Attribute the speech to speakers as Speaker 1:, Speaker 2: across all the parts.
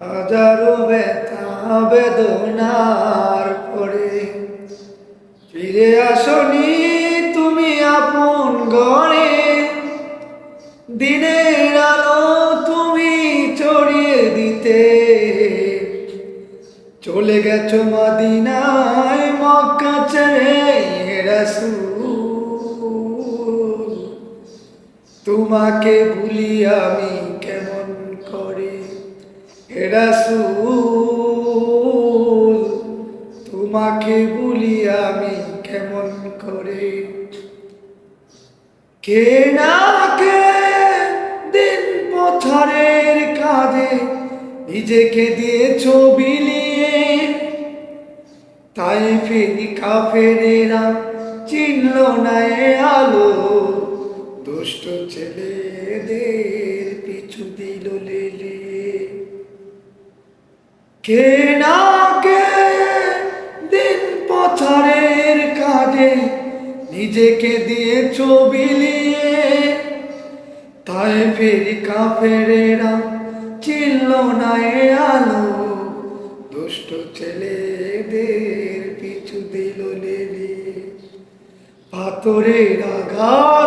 Speaker 1: হাজারো ব্যথা বেদনার পরে। ফিরে আসনি তুমি আপন ঘরে। দিনের আলো তুমি চড়িয়ে দিতে। চলে গেছো মদিনায় মক্কা ছেড়ে তোমাকে ভুলি আমি হে রাসূল তোমাকে ভুলি আমি কেমন করে? কে না কে দিন পথারের কাঁধে, নিজেকে দিয়েছ বিলিয়ে তাই ফেরি কাফেরেরা চিনল না এ আলো, দুষ্ট ছেলেদের পিছু দিল লেলে। কে না কে দিন পথারের কাজে নিজেকে দিয়ে বিলিয়ে তাই ফেরি কাফেরেরা চিনল না এ আলো। দুষ্ট ছেলেদের পিছু দিল লেলে পাথরের আঘাতে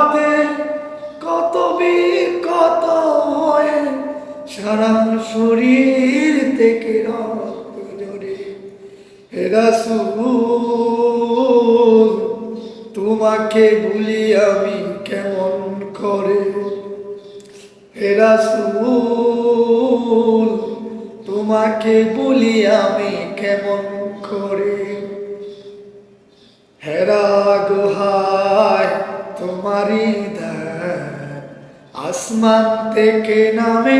Speaker 1: সারা শরীর থেকে রক্ত জড়ে হে রাসূল, তোমাকে ভুলি আমি কেমন করে? রাসূল, তোমাকে বলি আমি কেমন করে? হেরা গুহায় তোমারি ধ্যান আসমান থেকে নামে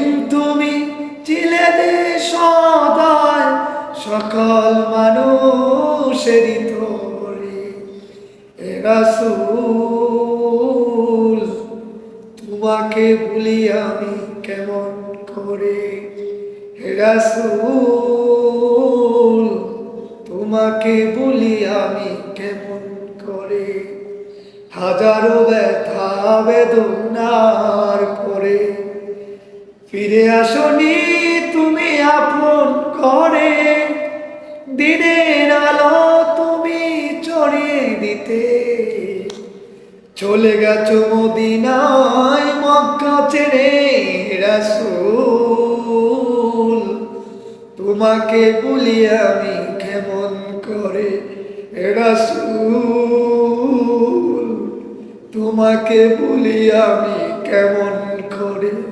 Speaker 1: সকল মানুষেরই তোরে রাসূল, তোমাকে ভুলি আমি কেমন করে? রাসূল, তোমাকে ভুলি আমি কেমন করে? হাজারো ব্যথা বেদনার পরে ফিরে আসনি তুমি আপন করে দিনের আলো তুমি চড়িয়ে দিতে। চলে গেছো মদিনায় মক্কা ছেড়ে রাসূল। তোমাকে বলি আমি কেমন করে রাসূল? তোমাকে বলি আমি কেমন করে